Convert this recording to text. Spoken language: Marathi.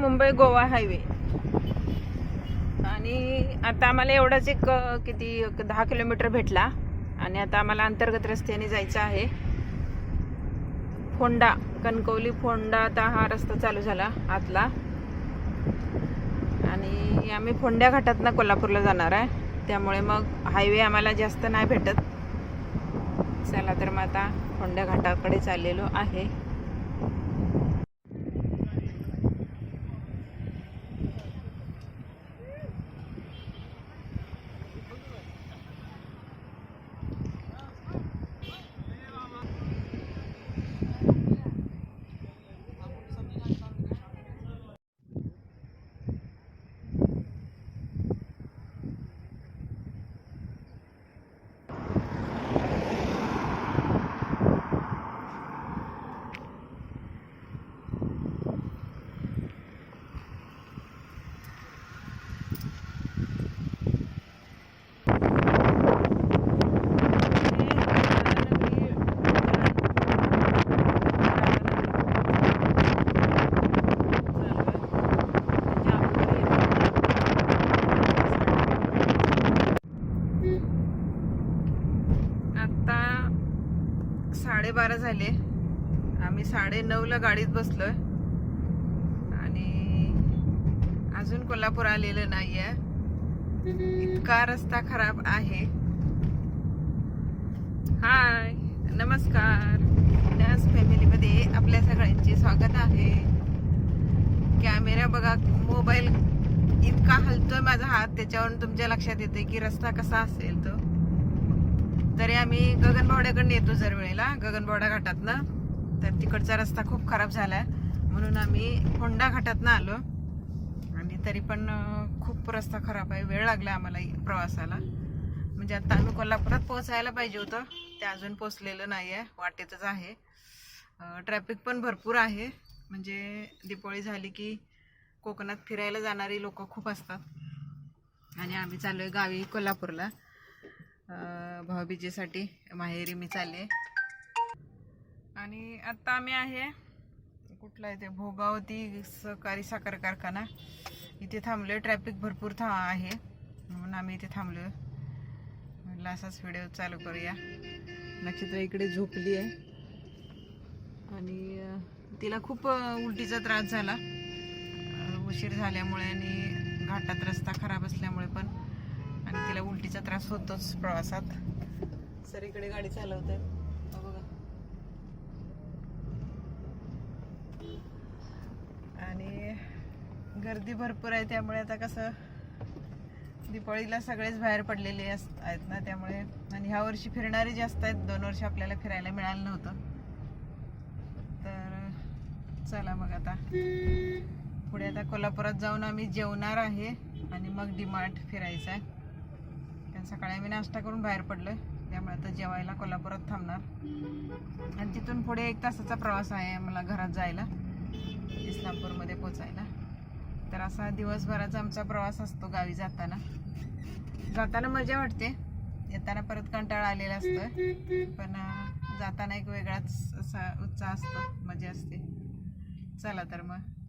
मुंबई गोवा हायवे. आणि आता आम्हाला एवढाच एक किती दहा किलोमीटर भेटला. आणि आता आम्हाला अंतर्गत रस्त्याने जायचं आहे. फोंडा कणकवली फोंडा आता हा रस्ता चालू झाला आतला. आणि आम्ही फोंड्या घाटातनं कोल्हापूरला जाणार आहे. त्यामुळे मग हायवे आम्हाला जास्त नाही भेटत. चला तर मग आता फोंड्या घाटाकडे चाललेलो आहे आता साडेबारा झाले. आम्ही साडे नऊला गाडीत बसलोय. आणि अजून कोल्हापूर आलेलं नाहीये. इतका रस्ता खराब आहे. हाय नमस्कार. नस फॅमिलीमध्ये आपल्या सगळ्यांचे स्वागत आहे. कॅमेरा बघा मोबाईल इतका हलतोय माझा हात त्याच्यावरून तुमच्या लक्षात येते की रस्ता कसा असेल तो. तरी आम्ही गगनबावड्याकडनं येतो जर वेळेला गगनबावडा घाटातनं. तर तिकडचा रस्ता खूप खराब झालाय. म्हणून आम्ही होंडा घाटातनं आलो. आणि तरी पण खूप रस्ता खराब आहे. वेळ लागला आम्हाला प्रवासाला. म्हणजे आता आम्ही कोल्हापुरात पोहोचायला पाहिजे होतं. ते अजून पोचलेलं नाही आहे वाटेतच आहे. ट्रॅफिक पण भरपूर आहे. म्हणजे दिपोळी झाली की कोकणात फिरायला जाणारी लोक खूप असतात. आणि आम्ही चाललोय गावी कोल्हापूरला. भाऊबीजेसाठी माहेरी मी चालले. आणि आत्ता आम्ही आहे कुठला आहे ते? भोगावती सहकारी साखर कारखाना. इथे थांबलोय ट्रॅफिक भरपूर था आहे. म्हणून आम्ही इथे थांबलोय. म्हटलं असाच व्हिडिओ चालू करूया. नक्षत्र इकडे झोपली आहे. आणि तिला खूप उलटीचा त्रास झाला. उशीर झाल्यामुळे आणि घाटात रस्ता खराब असल्यामुळे पण आणि तिला उलटीचा त्रास होतोच प्रवासात. सर इकडे गाडी चालवते बघा. आणि गर्दी भरपूर आहे त्यामुळे आता कसं दिपाळीला सगळेच बाहेर पडलेले अस- आहेत ना त्यामुळे आणि ह्या वर्षी फिरणारे जास्त आहेत दोन वर्ष आपल्याला फिरायला मिळालं नव्हतं. तर चला मग आता. पुढे आता कोल्हापुरात जाऊन आम्ही जेवणार आहे आणि मग डिमार्ट फिरायचं आहे कारण सकाळी आम्ही नाश्ता करून बाहेर पडलोय. त्यामुळे आता जेवायला कोल्हापुरात थांबणार. आणि तिथून पुढे एक तासाचा प्रवास आहे मला घरात जायला. इस्लामपूरमध्ये पोचायला. तर असा दिवसभराचा आमचा प्रवास असतो गावी जाताना. जाताना मजा वाटते. येताना परत कंटाळा आलेला असतोय. पण जाताना एक वेगळाच असा उत्साह असतो. मजा असते. चला तर मग.